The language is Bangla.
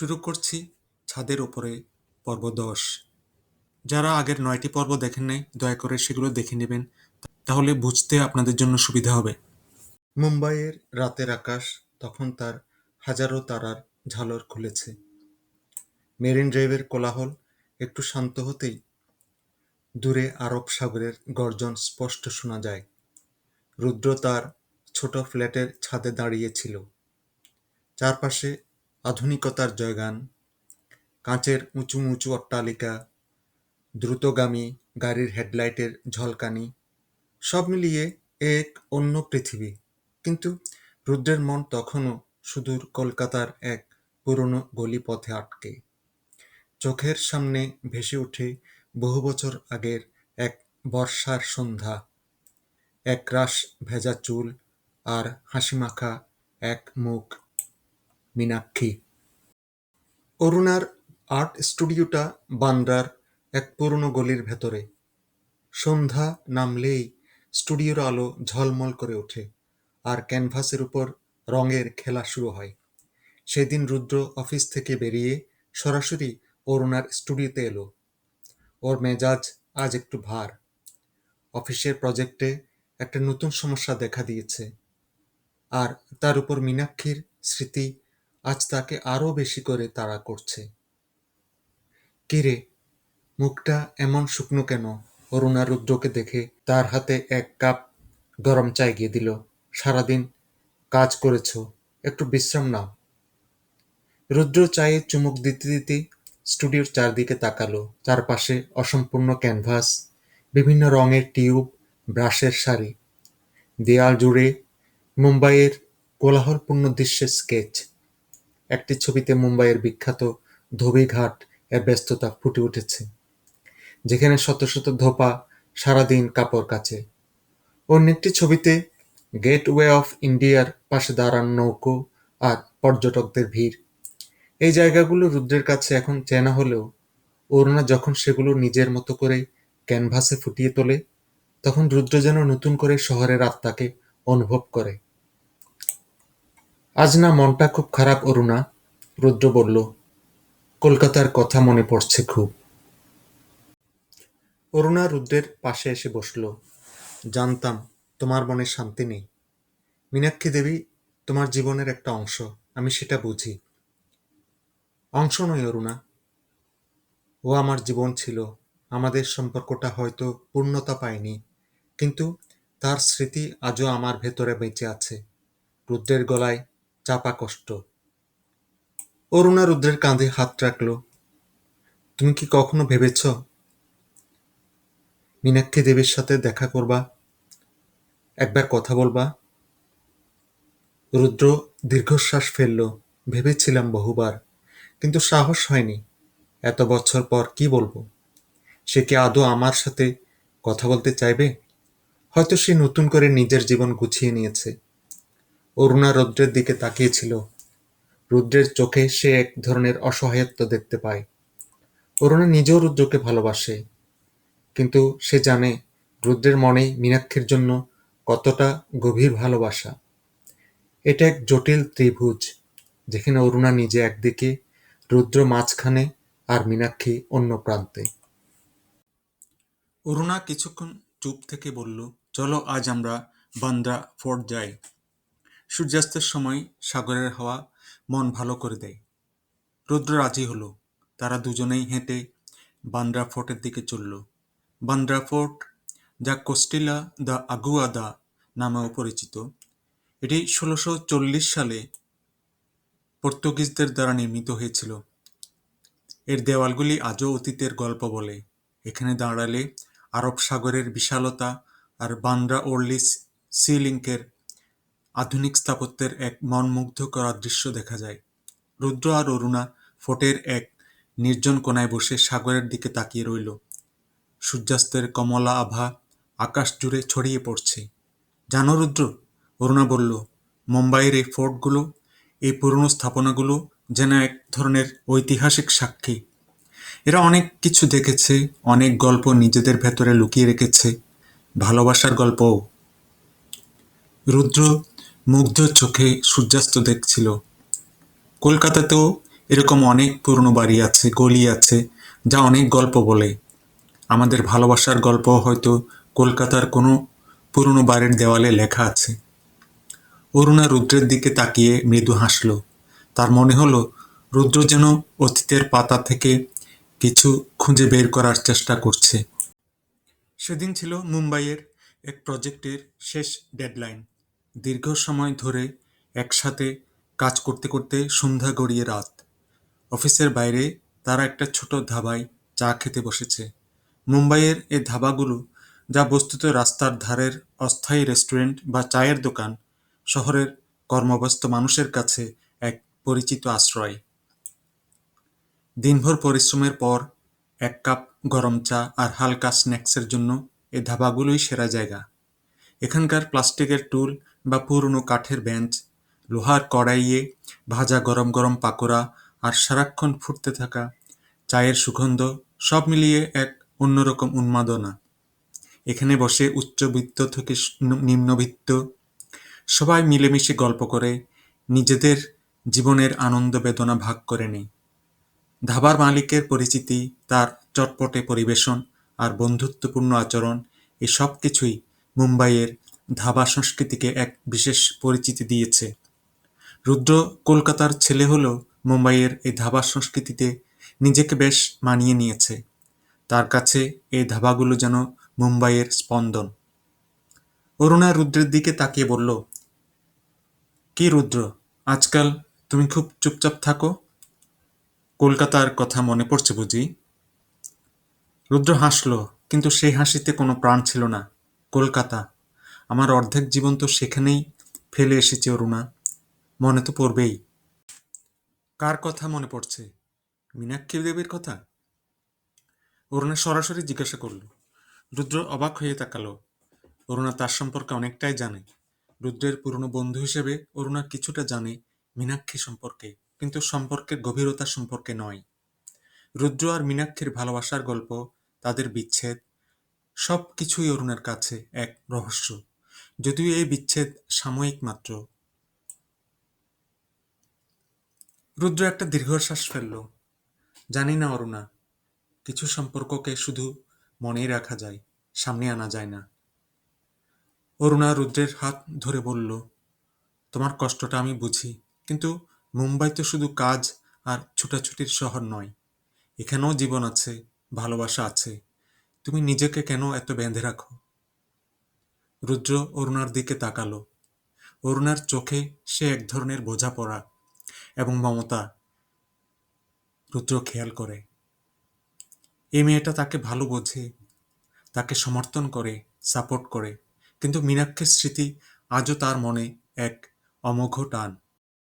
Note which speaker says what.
Speaker 1: শুরু করছি ছাদের ওপরে পর্ব দশ যারা আগের নয়টি পর্ব দেখেন নাই, দয়া করে সেগুলো দেখে নেবেন, তাহলে বুঝতে আপনাদের জন্য সুবিধা হবে। মুম্বাইয়ের রাতের আকাশ তখন তার হাজারো তারার ঝালর খুলেছে। মেরিন ড্রাইভের কোলাহল একটু শান্ত হতেই দূরে আরব সাগরের গর্জন স্পষ্ট শোনা যায়। রুদ্র তার ছোট ফ্ল্যাটের ছাদে দাঁড়িয়েছিল চারপাশে আধুনিকতার জয়গান, কাঁচের উঁচু উঁচু অট্টালিকা, দ্রুতগামী গাড়ির হেডলাইটের ঝলকানি, সব মিলিয়ে এক অন্য পৃথিবী। কিন্তু রুদ্রের মন তখনও সুদূর কলকাতার এক পুরনো গলিপথে আটকে। চোখের সামনে ভেসে ওঠে বহু বছর আগের এক বর্ষার সন্ধ্যা। একরাশ ভেজা চুল আর হাসিমাখা এক মুখ মীনাক্ষী। অরুণার আর্ট স্টুডিওটা বান্দ্রার এক পুরনো গলির ভেতরে। সন্ধ্যা নামলেই স্টুডিওর আলো ঝলমল করে ওঠে আর ক্যানভাসের উপর রঙের খেলা শুরু হয়। সেদিন রুদ্র অফিস থেকে বেরিয়ে সরাসরি অরুণার স্টুডিওতে এলো। ওর মেজাজ আজ একটু ভার। অফিসের প্রজেক্টে একটা নতুন সমস্যা দেখা দিয়েছে। আর তার উপর মীনাক্ষীর স্মৃতি আজ তাকে আরও বেশি করে তাড়া করছে। কিরে, মুখটা এমন শুকনো কেন? অরুণা রুদ্রকে দেখে তার হাতে এক কাপ গরম চা এগিয়ে দিল। সারাদিন কাজ করেছ, একটু বিশ্রাম নাও। রুদ্র চায়ে চুমুক দিতে দিতে স্টুডিওর চারদিকে তাকালো। চারপাশে অসম্পূর্ণ ক্যানভাস, বিভিন্ন রঙের টিউব, ব্রাশের সারি, দেয়াল জুড়ে মুম্বাইয়ের কোলাহলপূর্ণ দৃশ্যের স্কেচ একটি ছবিতে মুম্বাইয়ের বিখ্যাত ধোবিঘাট এর ব্যস্ততা ফুটে উঠেছে, যেখানে শত শত ধোপা সারাদিন কাপড় কাচে। অন্য একটি ছবিতে গেটওয়ে অফ ইন্ডিয়ার পাশে দাঁড়ান নৌকো আর পর্যটকদের ভিড়। এই জায়গাগুলো রুদ্রের কাছে এখন চেনা হলেও অরুণা যখন সেগুলো নিজের মতো করে ক্যানভাসে ফুটিয়ে তোলে, তখন রুদ্র যেন নতুন করে শহরের আত্মাকে অনুভব করে। আজ না মনটা খুব খারাপ, অরুণা? রুদ্র বলল, কলকাতার কথা মনে পড়ছে খুব। অরুণা রুদ্রের পাশে এসে বসল। জানতাম তোমার মনে শান্তি নেই। মীনাক্ষী দেবী তোমার জীবনের একটা অংশ, আমি সেটা বুঝি। অংশ নয়, অরুণা। ও আমার জীবন ছিল। আমাদের সম্পর্কটা হয়তো পূর্ণতা পায়নি, কিন্তু তার স্মৃতি আজও আমার ভেতরে বেঁচে আছে। রুদ্রের গলায় চাপা কষ্ট। অরুণা রুদ্রের কাঁধে হাত রাখল। তুমি কি কখনো ভেবেছ মীনাক্ষী দেবীর সাথে দেখা করবা? একবার কথা বলবা? রুদ্র দীর্ঘশ্বাস ফেলল। ভেবেছিলাম বহুবার, কিন্তু সাহস হয়নি। এত বছর পর কি বলব? সে কি আদৌ আমার সাথে কথা বলতে চাইবে? হয়তো সে নতুন করে নিজের জীবন গুছিয়ে নিয়েছে। অরুণা রুদ্রের দিকে তাকিয়েছিল। রুদ্রের চোখে সে এক ধরনের অসহায়ত্ব দেখতে পায়। অরুণা নিজেও রুদ্রকে ভালোবাসে, কিন্তু সে জানে রুদ্রের মনে মীনাক্ষীর জন্য কতটা গভীর ভালোবাসা। এটা এক জটিল ত্রিভুজ, যেখানে অরুণা নিজে একদিকে, রুদ্র মাঝখানে আর মীনাক্ষী অন্য প্রান্তে। অরুণা কিছুক্ষণ চুপ থেকে বলল, চলো আজ আমরা বান্দ্রা ফোর্ট যাই। সূর্যাস্তের সময় সাগরের হাওয়া মন ভালো করে দেয়। রুদ্র রাজি হলো। তারা দুজনেই হেঁটে বান্দ্রা ফোর্টের দিকে চলল। বান্দ্রা ফোর্ট যা কোস্টিলা দ্য আগুয়াদা নামেও পরিচিত। এটি ষোলোশো চল্লিশ সালে পর্তুগিজদের দ্বারা নির্মিত হয়েছিল। এর দেওয়ালগুলি আজও অতীতের গল্প বলে। এখানে দাঁড়ালে আরব সাগরের বিশালতা আর বান্দ্রা ওর্লিস সি লিঙ্কের আধুনিক স্থাপত্যের এক মনমুগ্ধ করা দৃশ্য দেখা যায়। রুদ্র আর অরুণা ফোর্টের এক নির্জন কোনায় বসে সাগরের দিকে তাকিয়ে রইল। সূর্যাস্তের কমলা আভা আকাশ জুড়ে ছড়িয়ে পড়ছে। জানো রুদ্র? অরুণা বলল, মুম্বাইয়ের এই ফোর্টগুলো, এই পুরনো স্থাপনাগুলো যেন এক ধরনের ঐতিহাসিক সাক্ষী। এরা অনেক কিছু দেখেছে, অনেক গল্প নিজেদের ভেতরে লুকিয়ে রেখেছে। ভালোবাসার গল্পও। রুদ্র মুগ্ধ চোখে সূর্যাস্ত দেখছিল। কলকাতাতেও এরকম অনেক পুরনো বাড়ি আছে, গলি আছে, যা অনেক গল্প বলে। আমাদের ভালোবাসার গল্প হয়তো কলকাতার কোনো পুরনো বাড়ির দেওয়ালে লেখা আছে। অরুণা রুদ্রের দিকে তাকিয়ে মৃদু হাসল। তার মনে হলো, রুদ্র যেন অতীতের পাতা থেকে কিছু খুঁজে বের করার চেষ্টা করছে। সেদিন ছিল মুম্বাইয়ের এক প্রজেক্টের শেষ ডেডলাইন। দীর্ঘ সময় ধরে একসাথে কাজ করতে করতে সন্ধ্যা গড়িয়ে রাত। অফিসের বাইরে তারা একটা ছোট ধাবায় চা খেতে বসেছে। মুম্বাইয়ের এ ধাবাগুলো, যা বস্তুত রাস্তার ধারের অস্থায়ী রেস্টুরেন্ট বা চায়ের দোকান, শহরের কর্মব্যস্ত মানুষের কাছে এক পরিচিত আশ্রয়। দিনভর পরিশ্রমের পর এক কাপ গরম চা আর হালকা স্ন্যাক্সের জন্য এই ধাবাগুলোই সেরা জায়গা। এখানকার প্লাস্টিকের টুল বা পুরনো কাঠের বেঞ্চ, লোহার কড়াইয়ে ভাজা গরম গরম পাকোড়া আর সারাক্ষণ ফুটতে থাকা চায়ের সুগন্ধ সব মিলিয়ে এক অন্যরকম উন্মাদনা। এখানে বসে উচ্চবিত্ত থেকে নিম্নবিত্ত সবাই মিলেমিশে গল্প করে, নিজেদের জীবনের আনন্দ বেদনা ভাগ করে নেয়। ধাবার মালিকের পরিচিতি, তার চটপটে পরিবেশন আর বন্ধুত্বপূর্ণ আচরণ, এসব কিছুই মুম্বাইয়ের ধাবা সংস্কৃতিকে এক বিশেষ পরিচিতি দিয়েছে। রুদ্র কলকাতার ছেলে হলেও মুম্বাইয়ের এই ধাবা সংস্কৃতিতে নিজেকে বেশ মানিয়ে নিয়েছে। তার কাছে এই ধাবাগুলো যেন মুম্বাইয়ের স্পন্দন। অরুণা রুদ্রের দিকে তাকিয়ে বলল, কি রুদ্র, আজকাল তুমি খুব চুপচাপ থাকো? কলকাতার কথা মনে পড়ছে বুঝি? রুদ্র হাসল, কিন্তু সেই হাসিতে কোনো প্রাণ ছিল না। কলকাতা আমার অর্ধেক জীবন তো সেখানেই ফেলে এসেছে অরুণা। মনে তো পড়বেই। কার কথা মনে পড়ছে? মীনাক্ষী দেবীর কথা? অরুণা সরাসরি জিজ্ঞাসা করল। রুদ্র অবাক হয়ে তাকালো। অরুণা তার সম্পর্কে অনেকটাই জানে। রুদ্রের পুরনো বন্ধু হিসেবে অরুণা কিছুটা জানে মীনাক্ষী সম্পর্কে, কিন্তু সম্পর্কের গভীরতা সম্পর্কে নয়। রুদ্র আর মীনাক্ষীর ভালোবাসার গল্প, তাদের বিচ্ছেদ সব কিছুই অরুণের কাছে এক রহস্য। যদিও এই বিচ্ছেদ সাময়িক মাত্র। রুদ্র একটা দীর্ঘশ্বাস ফেলল। জানি না, অরুণা, কিছু সম্পর্ককে শুধু মনেই রাখা যায়, সামনে আনা যায় না। অরুণা রুদ্রের হাত ধরে বলল, তোমার কষ্টটা আমি বুঝি, কিন্তু মুম্বাই তো শুধু কাজ আর ছুটাছুটির শহর নয়। এখানেও জীবন আছে, ভালোবাসা আছে। তুমি নিজেকে কেন এত বেঁধে রাখো? রুদ্র অরুণার দিকে তাকালো। অরুণার চোখে সে এক ধরনের বোঝাপড়া এবং মমতা। রুদ্র খেয়াল করে। এই মেয়েটা তাকে ভালো বোঝে, তাকে সমর্থন করে, সাপোর্ট করে, কিন্তু মীনাক্ষের স্মৃতি আজও তার মনে এক অমোঘ টান।